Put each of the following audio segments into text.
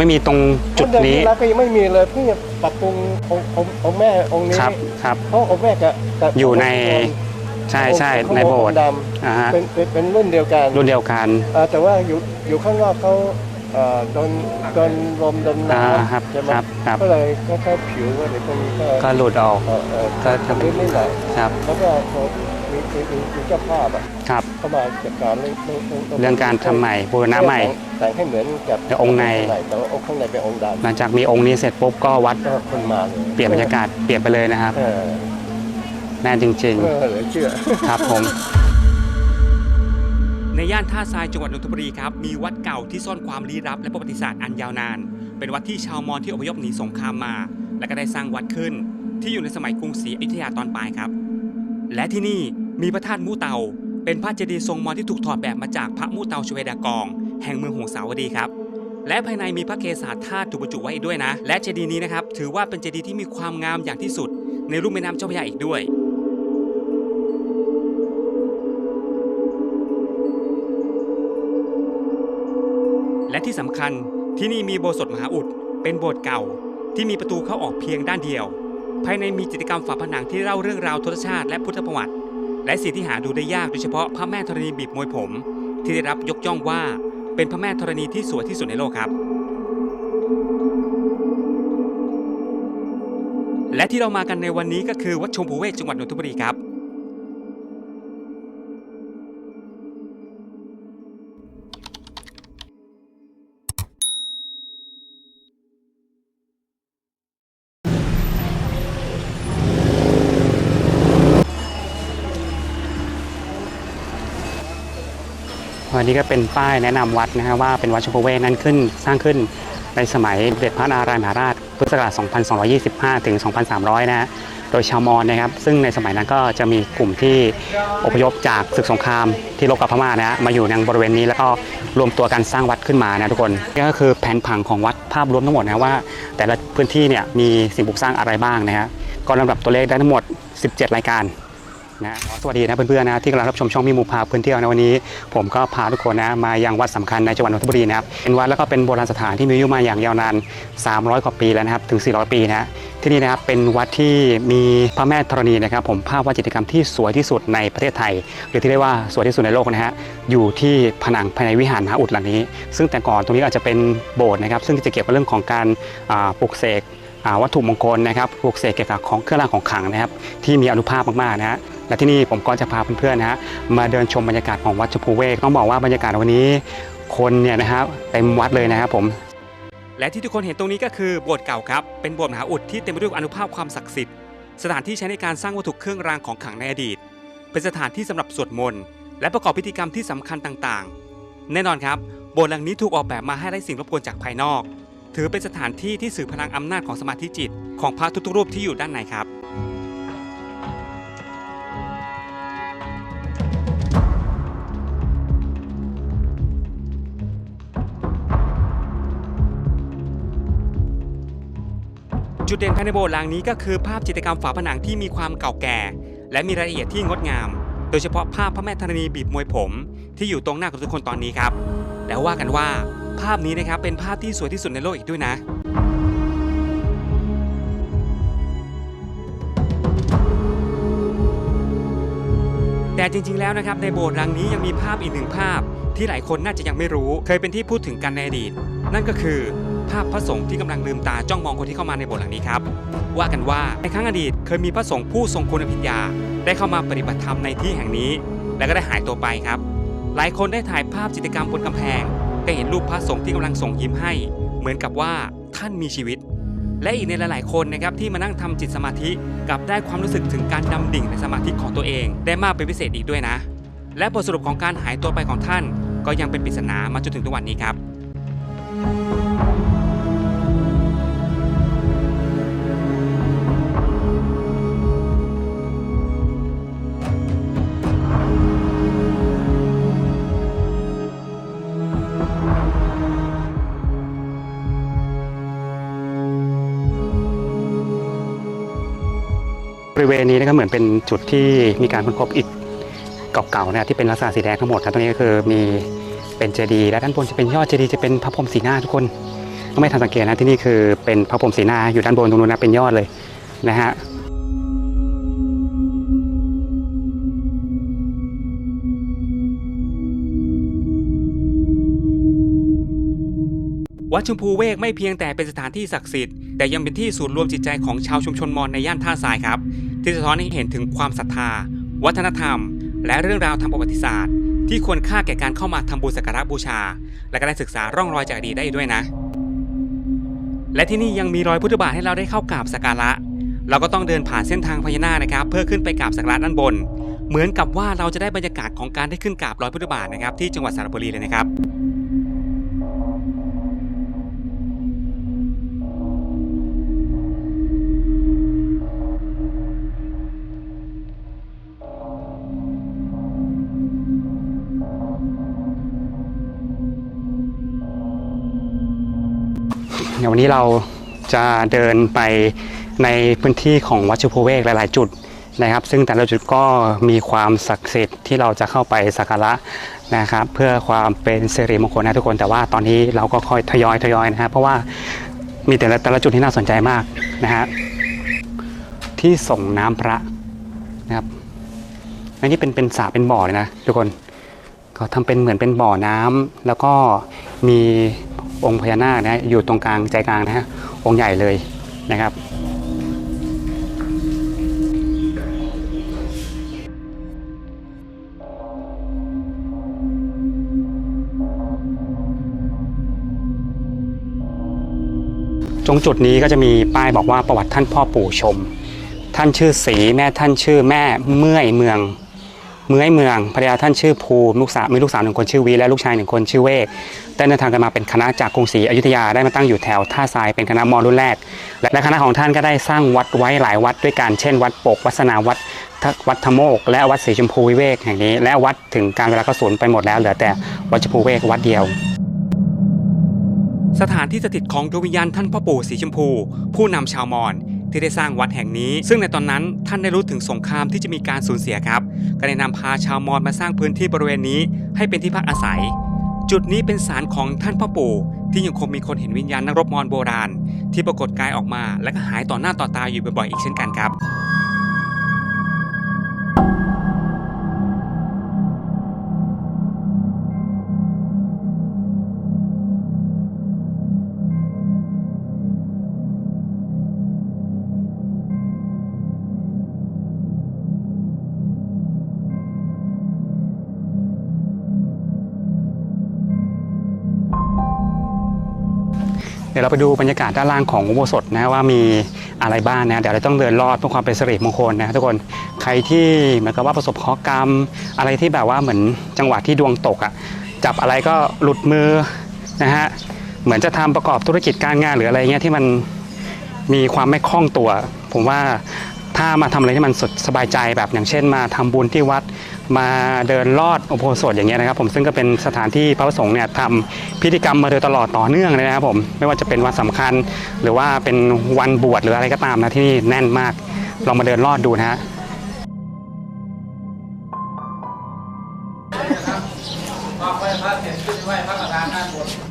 ไม่มีตรงจุดนี้เดิมทีแล้วก็ยังไม่มีเลยเพิ่งจะปรับปรุงองค์องค์องค์แม่องค์นี้ครับครับเพราะองค์แม่กับกับอยู่ในองค์ใช่ใช่องค์ในโบสถ์องค์ดอ่าฮะำเป็นเป็นเป็นรุ่นเดียวกันรุ่นเดียวกันเอ่อแต่ว่าอยู่อยู่ข้างนอกเขาเอ่อโดนโดนลมโดนอ่าน้ำครับใช่ไหมครับครับก็เลยก็แค่ผิวอะไรพวกนี้ก็ก็หลุดออกเอ่อเอ่อก็จะนิดนิดหน่อยครับแล้วก็ มีมีมีมีเจ้าภาพอะครับเข้ามาจัดการเรื่องเรื่องเรื่องการทำใหม่บูรณะใหม่แต่งให้เหมือนกับแต่องค์ในแต่ว่าองค์ข้างในเป็นองค์ดำหลังจากมีองค์นี้เสร็จปุ๊บก็วัดก็คนมาเลยเปลี่ยนบรรยากาศเปลี่ยนไปเลยนะครับเออแน่จริงเออเหลือเชื่อๆครับผมในย่านท่าทรายจังหวัดนนทบุรีครับมีวัดเก่าที่ซ่อนความลี้ลับและประวัติศาสตร์อันยาวนาน เป็นวัดที่ชาวมอญที่อพยพหนีสงครามมา และก็ได้สร้างวัดขึ้น ที่อยู่ในสมัยกรุงศรีอยุธยาตอนปลายครับ และที่นี่ มีพระธาตุมูเตา เป็นพระเจดีย์ทรงมอญที่ถูกถอดแบบมาจากพระมูเตาชเวดากอง แห่งเมืองหงสาวดีครับ และภายในมีพระเกศาธาตุถูกบรรจุไว้อีกด้วยนะ และเจดีย์นี้นะครับถือว่าเป็นเจดีย์ที่มีความงามอย่างที่สุด ในรุ่มแม่น้ำเจ้าพระยาอีกด้วยและที่สำคัญที่นี่มีโบสถ์มหาอุด เป็นโบสถ์เก่า ที่มีประตูเข้าออกเพียงด้านเดียว ภายในมีจิตรกรรมฝาผนังที่เล่าเรื่องราวทศชาติและพุทธประวัติ และสิ่งที่หาดูได้ยากโดยเฉพาะพระแม่ธรณีบีบมวยผม ที่ได้รับยกย่องว่าเป็นพระแม่ธรณีที่สวยที่สุดในโลกครับ และที่เรามากันในวันนี้ก็คือวัดชมพูเวศจังหวัดนนทบุรีครับ วันนี้ก็เป็นป้ายแนะนำวัดนะครับว่าเป็นวัดชมพเวศนั้นขึ้นสร้างขึ้นในสมัยเด็จพระนารายมหาราชพุทธศักราช 2225 ถึง 2300 นะฮะโดยชาวมอญนะครับ ซึ่งในสมัยนั้นก็จะมีกลุ่มที่อพยพจากศึกสงครามที่รบกับพม่านะฮะมาอยู่ในบริเวณนี้แล้วก็รวมตัวกันสร้างวัดขึ้นมานะทุกคนนี่ก็คือแผนผังของวัดภาพรวมทั้งหมดนะว่า แต่ละพื้นที่เนี่ยมีสิ่งปลูกสร้างอะไรบ้างนะฮะก็ลำดับตัวเลขได้ทั้งหมด 17 รายการ นะสวัสดีนะเพื่อนๆนะที่กำลังรับชมช่องมีมูพาเพื่อนเที่ยวนะวันนี้ ผมก็พาทุกคนนะมายังวัดสำคัญในจังหวัดนนทบุรีนะครับเป็นวัดแล้วก็เป็นโบราณสถานที่มีอายุมาอย่างยาวนาน 300 กว่าปีแล้วนะครับถึง 400 ปีนะที่นี่นะครับเป็นวัดที่มีพระแม่ธรณีนะครับ ผมภาพวาดจิตรกรรมที่สวยที่สุดในประเทศไทย หรือที่เรียกว่าสวยที่สุดในโลกนะฮะอยู่ที่ผนังภายในวิหารมหาอุดหลังนี้ ซึ่งแต่ก่อนตรงนี้อาจจะเป็นโบสถ์นะครับ ซึ่งจะเกี่ยวกับเรื่องของการปลุกเสกวัตถุมงคลนะครับปลุกเสกเกี่ยวกับของเครื่องรางของขลังนะครับที่มีอนุภาพมากๆนะฮะ และที่นี่ผมก็จะพาเพื่อนๆนะฮะมาเดินชมบรรยากาศของวัดชมพูเวกต้องบอกว่าบรรยากาศวันนี้คนเนี่ยนะครับเต็มวัดเลยนะครับผมและที่ทุกคนเห็นตรงนี้ก็คือโบสถ์เก่าครับเป็นโบสถ์มหาอุดที่เต็มไปด้วยอนุภาพความศักดิ์สิทธิ์สถานที่ใช้ในการสร้างวัตถุเครื่องรางของขลังในอดีต เป็นสถานที่สำหรับสวดมนต์และประกอบพิธีกรรมที่สำคัญต่างๆ แน่นอนครับโบสถ์หลังนี้ถูกออกแบบมาให้ไร้สิ่งรบกวนจากภายนอก ถือเป็นสถานที่ที่สื่อพลังอำนาจของสมาธิจิต ของพระทุกๆรูปที่อยู่ด้านในครับ จุดเด่นภายในโบสถ์หลังนี้ก็คือภาพจิตรกรรมฝาผนังที่มีความเก่าแก่ และมีรายละเอียดที่งดงาม โดยเฉพาะภาพพระแม่ธรณีบีบมวยผม ที่อยู่ตรงหน้าของทุกคนตอนนี้ครับ แล้วว่ากันว่าภาพนี้นะครับเป็นภาพที่สวยที่สุดในโลกอีกด้วยนะแต่จริงๆ แล้วนะครับในโบสถ์หลังนี้ยังมีภาพอีกหนึ่งภาพที่หลายคนน่าจะยังไม่รู้ เคยเป็นที่พูดถึงกันในอดีต นั่นก็คือ ภาพพระสงฆ์ที่กำลังลืมตาจ้องมองคนที่เข้ามาในโบสถ์หลังนี้ครับว่ากันว่าในครั้งอดีตเคยมีพระสงฆ์ผู้ทรงคุณปัญญา ได้เข้ามาปฏิบัติธรรมในที่แห่งนี้ แล้วก็ได้หายตัวไปครับ หลายคนได้ถ่ายภาพจิตรกรรมบนกำแพงก็เห็นรูปพระสงฆ์ที่กำลังส่งยิ้มให้ เหมือนกับว่าท่านมีชีวิต และอีกในหลาย ๆ คนนะครับที่มานั่งทำจิตสมาธิกลับได้ความรู้สึกถึงการดำดิ่งในสมาธิของตัวเอง ได้มากเป็นพิเศษอีกด้วยนะ และบทสรุปของการหายตัวไปของท่าน ก็ยังเป็นปริศนามาจนถึงทุกวันนี้ครับ ริเวณนี้นะครับเหมือนเป็นจุดที่มีการค้นพบอิฐเก่าๆนะที่เป็นลักษณะสีแดงทั้งหมดนะตรงนี้ก็คือมีเป็นเจดีย์และด้านบนจะเป็นยอดเจดีย์จะเป็นพระพรหมสีหน้าทุกคนก็ไม่ทันสังเกตนะที่นี่คือเป็นพระพรหมสีหน้าอยู่ด้านบนตรงนู้นนะเป็นยอดเลยนะฮะวัดชมพูเวกไม่เพียงแต่เป็นสถานที่ศักดิ์สิทธิ์แต่ยังเป็นที่ศูนย์รวมจิตใจของชาวชุมชนมอญในย่านท่าทรายครับ ที่สะท้อนให้เห็นถึงความศรัทธา วัฒนธรรม และเรื่องราวทางประวัติศาสตร์ ที่ควรค่าแก่การเข้ามาทำบุญสักการะบูชา และก็ได้ศึกษาร่องรอยจากอดีตได้ด้วยนะ และที่นี่ยังมีรอยพุทธบาทให้เราได้เข้ากราบสักการะ เราก็ต้องเดินผ่านเส้นทางพญานาคนะครับ เพื่อขึ้นไปกราบสักการะด้านบน เหมือนกับว่าเราจะได้บรรยากาศของการได้ขึ้นกราบรอยพุทธบาทนะครับที่จังหวัดสระบุรีเลยนะครับ นี้เราจะเดินไปในพื้นที่ของวัดชุพเวกหลาย ๆ จุดนะครับ ซึ่งแต่ละจุดก็มีความศักดิ์สิทธิ์ที่เราจะเข้าไปสักการะนะครับ เพื่อความเป็นสิริมงคลนะทุกคนแต่ว่าตอนนี้เราก็ค่อยทยอยทยอยนะฮะเพราะว่ามีแต่ละแต่ละจุดที่น่าสนใจมากนะฮะที่ส่งน้ำพระนะครับอันนี้เป็นเป็นสระเป็นบ่อเลยนะทุกคนเขาทำเป็นเหมือนเป็นบ่อน้ำแล้วก็มี องค์พญานาคนะอยู่ตรงกลางใจกลางนะฮะองค์ใหญ่เลยนะครับตรงจุดนี้ก็จะมีป้ายบอกว่าประวัติท่านพ่อปู่ชม ท่านชื่อศรีแม่ท่านชื่อแม่เมื่อยเมือง เมื่อยเมืองภรรยาท่านชื่อภูมิลูกสาวมีลูกสาวหนึ่งคนชื่อวีและลูกชายหนึ่งคนชื่อเวกได้เดินทางกันมาเป็นคณะจากกรุงศรีอยุธยาได้มาตั้งอยู่แถวท่าทรายเป็นคณะมอรุ่นแรก และคณะของท่านก็ได้สร้างวัดไว้หลายวัดด้วยกันเช่น วัดโปกวัดสนาวัดทะวัดธโมก และวัดศรีชมพูวิเวกแห่งนี้ และวัดถึงการเวลาก็สูญไปหมดแล้วเหลือแต่วัดชมพูเวกวัดเดียวสถานที่สถิตของดวงวิญญาณท่านพ่อปู่สีชมพู ผู้นำชาวมอญ ที่ได้สร้างวัดแห่งนี้ ซึ่งในตอนนั้นท่านได้รู้ถึงสงครามที่จะมีการสูญเสียครับ ก็ได้นำพาชาวมอญมาสร้างพื้นที่บริเวณนี้ ให้เป็นที่พักอาศัย จุดนี้เป็นศาลของท่านพ่อปู่ ที่ยังคงมีคนเห็นวิญญาณนักรบมอญโบราณ ที่ปรากฏกายออกมา และก็หายต่อหน้าต่อตาอยู่บ่อยๆอีกเช่นกันครับ ดี๋ยวเราไปดูบรรยากาศด้านล่างของอุโบสถนะว่ามีอะไรบ้างนะเดี๋ยวเราต้องเดินลอดเพื่อความเป็นสิริมงคลนะทุกคนใครที่เหมือนกับว่าประสบเคราะห์กรรม อะไรที่แบบว่าเหมือนจังหวะที่ดวงตกอะ่ะจับอะไรก็หลุดมือนะฮะเหมือนจะทำประกอบธุรกิจการงานหรืออะไรเงี้ยที่มันมีความไม่คล่องตัว ผมว่าถ้ามาทำอะไรที่มันสดสบายใจแบบอย่างเช่น มาทำบุญที่วัด มาเดินลอดอุโบสถอย่างเงี้ยนะครับ ผมซึ่งก็เป็นสถานที่พระสงฆ์เนี่ยทำพิธีกรรมมาโดยตลอดต่อเนื่องเลยนะครับผมไม่ว่าจะเป็นวันสำคัญ หรือว่าเป็นวันบวชหรืออะไรก็ตามนะที่นี่แน่นมากลองมาเดินลอดดูนะฮะ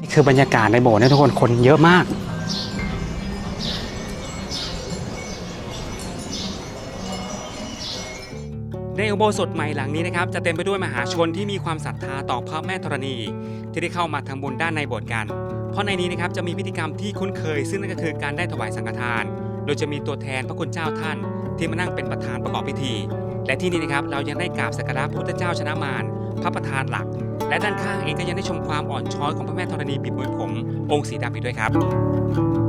นี่คือบรรยากาศในโบสถ์เนะทุกคนคนเยอะมาก ในอุโบสถใหม่หลังนี้นะครับจะเต็มไปด้วยมหาชนที่มีความศรัทธาต่อพระแม่ธรณี ที่ได้เข้ามาทำบุญด้านในโบสถ์กัน เพราะในนี้นะครับจะมีพิธีกรรมที่คุ้นเคย ซึ่งนั่นก็คือการได้ถวายสังฆทาน โดยจะมีตัวแทนพระคุณเจ้าท่าน ที่มานั่งเป็นประธานประกอบพิธี และที่นี่นะครับเรายังได้กราบสักการะพระพุทธเจ้าชนะมารพระประธานหลัก และด้านข้างเองก็ยังได้ชมความอ่อนช้อยของพระแม่ธรณีบีบมวยผม องค์สีดำอีกด้วยครับ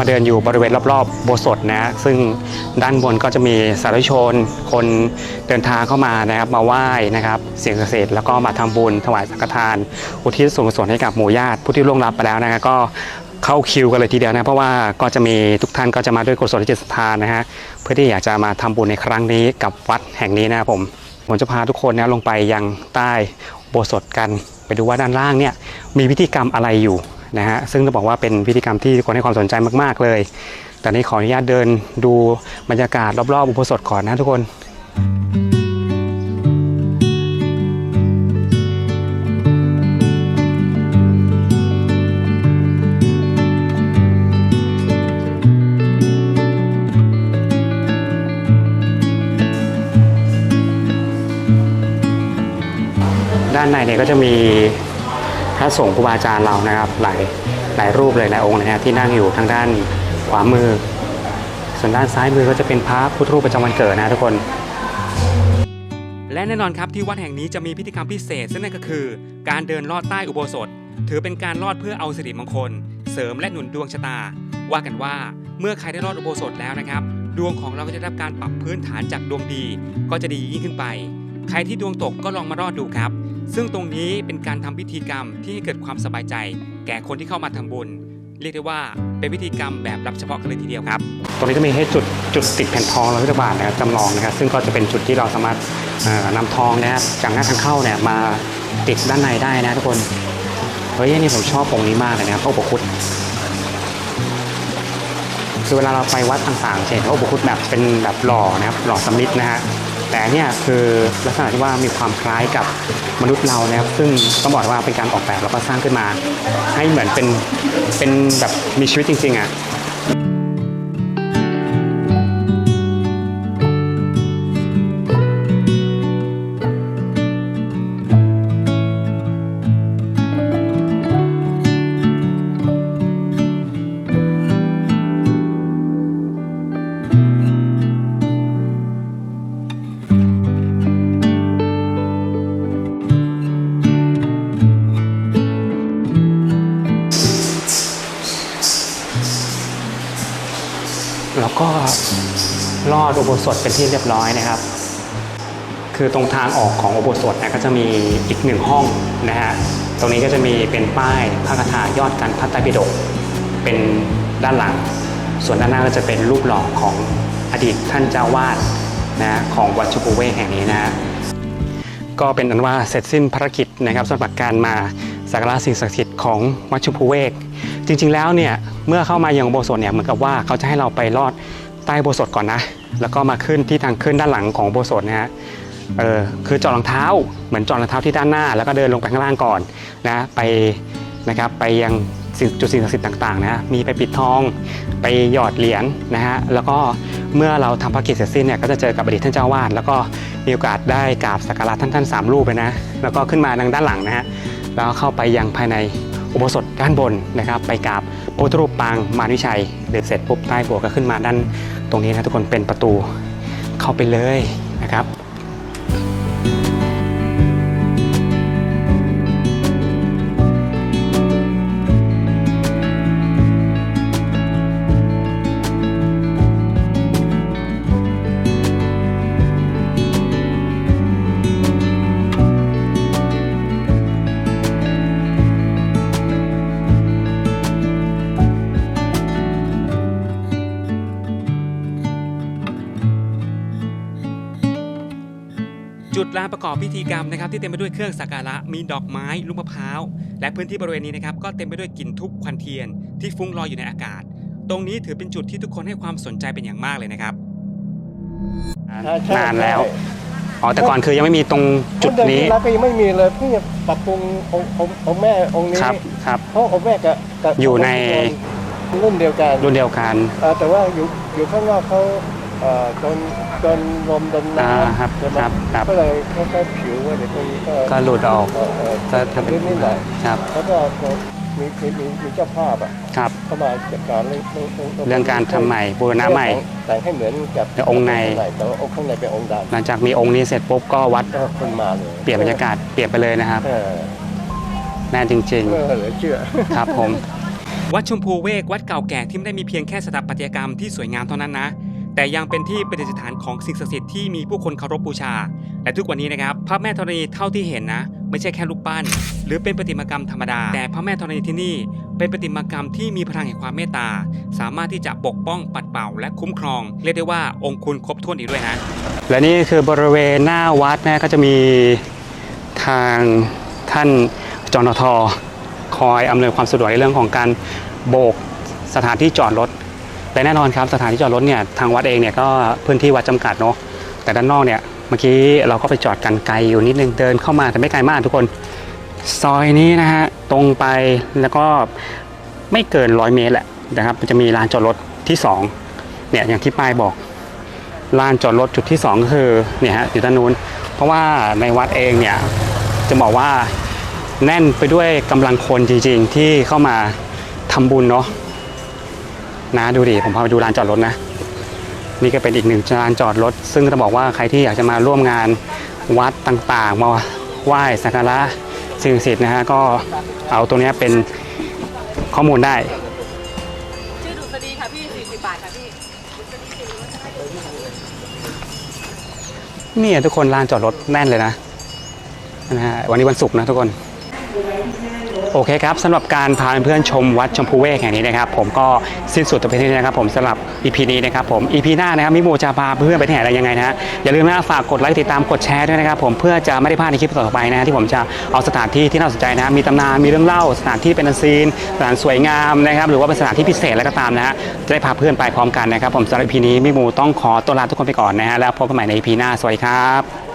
มาเดินอยู่บริเวณรอบๆโบสถ์นะ ซึ่งด้านบนก็จะมีสาธุชน คนเดินทางเข้ามานะครับ มาไหว้นะครับเสียงศักดิ์สิทธิ์แล้วก็มาทำบุญถวายสังฆทาน อุทิศส่วนกุศลให้กับหมู่ญาติผู้ที่ล่วงลับไปแล้วนะครับก็เข้าคิวกันเลยทีเดียวนะเพราะว่าก็จะมีทุกท่านก็จะมาด้วยกุศลจิตศรัทธานะฮะเพื่อที่อยากจะมาทำบุญในครั้งนี้กับวัดแห่งนี้นะครับผมผมจะพาทุกคนนะลงไปยังใต้โบสถกัน ไปดูว่าด้านล่างเนี่ยมีพิธีกรรมอะไรอยู่ นะฮะซึ่งต้องบอกว่าเป็นพิธีกรรมที่คนให้ความสนใจมาก ๆ เลยแต่นี้ขออนุญาตเดินดูบรรยากาศรอบๆอุโบสถก่อนนะทุกคนด้านในเนี่ยก็จะมี ระสงฆ์ครูบาอาจารย์เรานะครับ หลายหลายรูปเลยหลายองค์เลยนะที่นั่งอยู่ทางด้านขวามือ ส่วนด้านซ้ายมือก็จะเป็นพระพุทธรูปประจำวันเกิดนะทุกคน และแน่นอนครับที่วัดแห่งนี้จะมีพิธีกรรมพิเศษ ซึ่งนั่นก็คือ การเดินลอดใต้อุโบสถ ถือเป็นการลอดเพื่อเอาสิริมงคล เสริมและหนุนดวงชะตา ว่ากันว่าเมื่อใครได้ลอดอุโบสถแล้วนะครับ ดวงของเราก็จะได้รับการปรับพื้นฐานจากดวงดี ก็จะดียิ่งขึ้นไป ใครที่ดวงตกก็ลองมารอดดูครับ ซึ่งตรงนี้เป็นการทำพิธีกรรมที่ให้เกิดความสบายใจ แก่คนที่เข้ามาทำบุญ เรียกได้ว่าเป็นพิธีกรรมแบบรับเฉพาะกันเลยทีเดียวครับ ตรงนี้จะมีให้จุดจุดติดแผ่นทองร้อยบาทนะครับจำลองนะครับ ซึ่งก็จะเป็นจุดที่เราสามารถเอ่อนำทองนะครับจากหน้าทางเข้าเนี่ยมาติดด้านในได้นะทุกคน เฮ้ยนี่ผมชอบองค์นี้มากเลยนะครับพระอุปคุตคือเวลาเราไปวัดต่างๆเห็นพระอุปคุตแบบเป็นแบบหล่อนะครับหล่อสำริดนะฮะ แต่เนี่ยคือลักษณะที่ว่ามีความคล้ายกับมนุษย์เรานะครับซึ่งต้องบอกว่าเป็นการออกแบบแล้วก็สร้างขึ้นมา ให้เหมือนเป็นเป็นแบบมีชีวิตจริงๆอะ ดอุโบสถเป็นที่เรียบร้อยนะครับ คือตรงทางออกของอุโบสถนะก็จะมีอีกหนึ่งห้องนะฮะตรงนี้ก็จะมีเป็นป้ายพระคาถายอดกันพัตไตรปิฎกเป็นด้านหลัง ส่วนด้านหน้าก็จะเป็นรูปหล่อของอดีตท่านเจ้าวาดนะของวัดชุกุเวแห่งนี้นะก็เป็นอันว่าเสร็จสิ้นภารกิจนะครับสำหรับการมาสักการะสิ่งศักดิ์สิทธิ์ของวัดชุภูเวก จริง ๆ แล้วเนี่ยเมื่อเข้ามายังอุโบสถเนี่ยเหมือนกับว่าเขาจะให้เราไปลอดใต้อุโบสถก่อนนะ แล้วก็มาขึ้นที่ทางขึ้นด้านหลังของโบสถ์นะฮะเออคือจอดรองเท้าเหมือนจอดรองเท้าที่ด้านหน้า แล้วก็เดินลงไปข้างล่างก่อนนะไปนะครับไปยังจุดสิ่งศักดิ์สิทธิ์ต่างๆนะมีไปปิดทองไปหยอดเหรียญนะฮะแล้วก็เมื่อเราทำภารกิจเสร็จสิ้นเนี่ยก็จะเจอกับอดีตท่านเจ้าวาดแล้วก็มีโอกาสได้กราบสักการะท่านท่านสามรูปไปนะแล้วก็ขึ้นมาทางด้านหลังนะฮะแล้วเข้าไปยังภายใน อุโบสถด้านบนนะครับ ไปกราบพระพุทธรูปปางมารวิชัย เด็ดเสร็จปุ๊บใต้บัวก็ขึ้นมาด้านตรงนี้นะทุกคนเป็นประตูเข้าไปเลยนะครับ จุดลานประกอบพิธีกรรมนะครับที่เต็มไปด้วยเครื่องสักการะมีดอกไม้ลูกมะพร้าว และพื้นที่บริเวณนี้นะครับก็เต็มไปด้วยกลิ่นทุบควันเทียน ที่ฟุ้งลอยอยู่ในอากาศ ตรงนี้ถือเป็นจุดที่ทุกคนให้ความสนใจเป็นอย่างมากเลยนะครับใช่ใช่นานแล้วใช่อ๋อแต่ก่อนคือยังไม่มีตรงจุดนี้แล้วก็ยังไม่มีเลยเพิ่งจะปรับปรุงองค์องค์องค์แม่องค์นี้ครับครับเพราะองค์แม่กับกับอยู่ในรุ่นเดียวกันรุ่นเดียวกันเอ่อแต่ว่าอยู่อยู่ข้างนอกเขา เอ่อโดนโดนลมโดนอ่าน้ำครับใช่ไหมครับครับก็เลยแค่ๆผิวว่าเดี๋ยวตรงนี้ก็ก็หลุดออกเอ่อเอ่อก็ทำเป็นนิดๆหน่อยครับแล้วก็มีมีมีมีเจ้าภาพอะครับเข้ามาจัดการเรื่องเรื่องเรื่องการทำใหม่บูรณะใหม่แต่งให้เหมือนกับแต่องค์ในแต่ว่าองค์ข้างในเป็นองค์ดหลังจากมีองค์นี้เสร็จปุ๊บก็วัดำก็คนมาเลยเปลี่ยนบรรยากาศเปลี่ยนไปเลยนะครับเออแน่จริงเออเหลือเชื่อๆครับผมวัดชมพูเวกวัดเก่าแก่ที่ไม่ได้มีเพียงแค่สถาปัตยกรรมที่สวยงามเท่านั้นนะ แต่ยังเป็นที่ประดิษฐานของสิ่งศักดิ์สิทธิ์ที่มีผู้คนเคารพบูชา และทุกวันนี้นะครับพระแม่ธรณีเท่าที่เห็นนะ ไม่ใช่แค่รูปปั้น หรือเป็นประติมากรรมธรรมดา แต่พระแม่ธรณีที่นี่ เป็นประติมากรรมที่มีพลังแห่งความเมตตา สามารถที่จะปกป้องปัดเป่า และคุ้มครอง เรียกได้ว่าองค์คุณครบถ้วนอีกด้วยนะ และนี่คือบริเวณหน้าวัดนะก็จะมีทางท่านจนทคอยอำนวยความสะดวกในเรื่องของการโบกสถานที่จอดรถ และแน่นอนครับสถานที่จอดรถเนี่ยทางวัดเองเนี่ยก็พื้นที่วัดจำกัดเนาะแต่ด้านนอกเนี่ยเมื่อกี้เราก็ไปจอดกันไกลอยู่นิดนึงเดินเข้ามาแต่ไม่ไกลมากทุกคน ซอยนี้นะฮะตรงไปแล้วก็ไม่เกินร้อยเมตรแหละนะครับจะมีลานจอดรถที่สองเนี่ยอย่างที่ป้ายบอกลานจอดรถจุดที่ 2 ก็คือเนี่ยฮะอยู่ด้านนู้น เพราะว่าในวัดเองเนี่ยจะบอกว่าแน่นไปด้วยกำลังคนจริงๆที่เข้ามาทำบุญเนาะ นะดูดิผมพาไปดูลานจอดรถนะนี่ก็เป็นอีกหนึ่งลานจอดรถ ซึ่งจะบอกว่าใครที่อยากจะมาร่วมงานวัดต่างๆ มาไหว้สักการะสิ่งศักดิ์สิทธิ์นะฮะก็เอาตรงเนี้ยเป็นข้อมูลได้ชื่อดุษฎีค่ะพี่40บาทค่ะพี่เนี่ยทุกคนลานจอดรถแน่นเลยนะนะฮะวันนี้วันศุกร์นะทุกคน โอเคครับสำหรับการพาเพื่อนชมวัดชมพูเวกแห่งนี้นะครับ ผมก็สิ้นสุดตัวเพียงเท่านี้นะครับ ผมสำหรับ EP นี้นะครับผม EP หน้านะครับมิโมจะพาเพื่อนไปที่ไหนอะไรยังไงนะฮะอย่าลืมนะฝากกดไลค์ติดตามกดแชร์ด้วยนะครับ ผมเพื่อจะไม่ได้พลาดในคลิปต่อไปนะฮะที่ผมจะเอาสถานที่ที่น่าสนใจนะฮะมีตำนานมีเรื่องเล่าสถานที่เป็นอันซีนสถานสวยงามนะครับ หรือว่าเป็นสถานที่พิเศษอะไรก็ตามนะฮะจะได้พาเพื่อนไปพร้อมกันนะครับ ผมสำหรับ EP นี้มิโมต้องขอตัวลาทุกคนไปก่อนนะฮะแล้วพบกันใหม่ใน EP หน้าสวัสดีครับ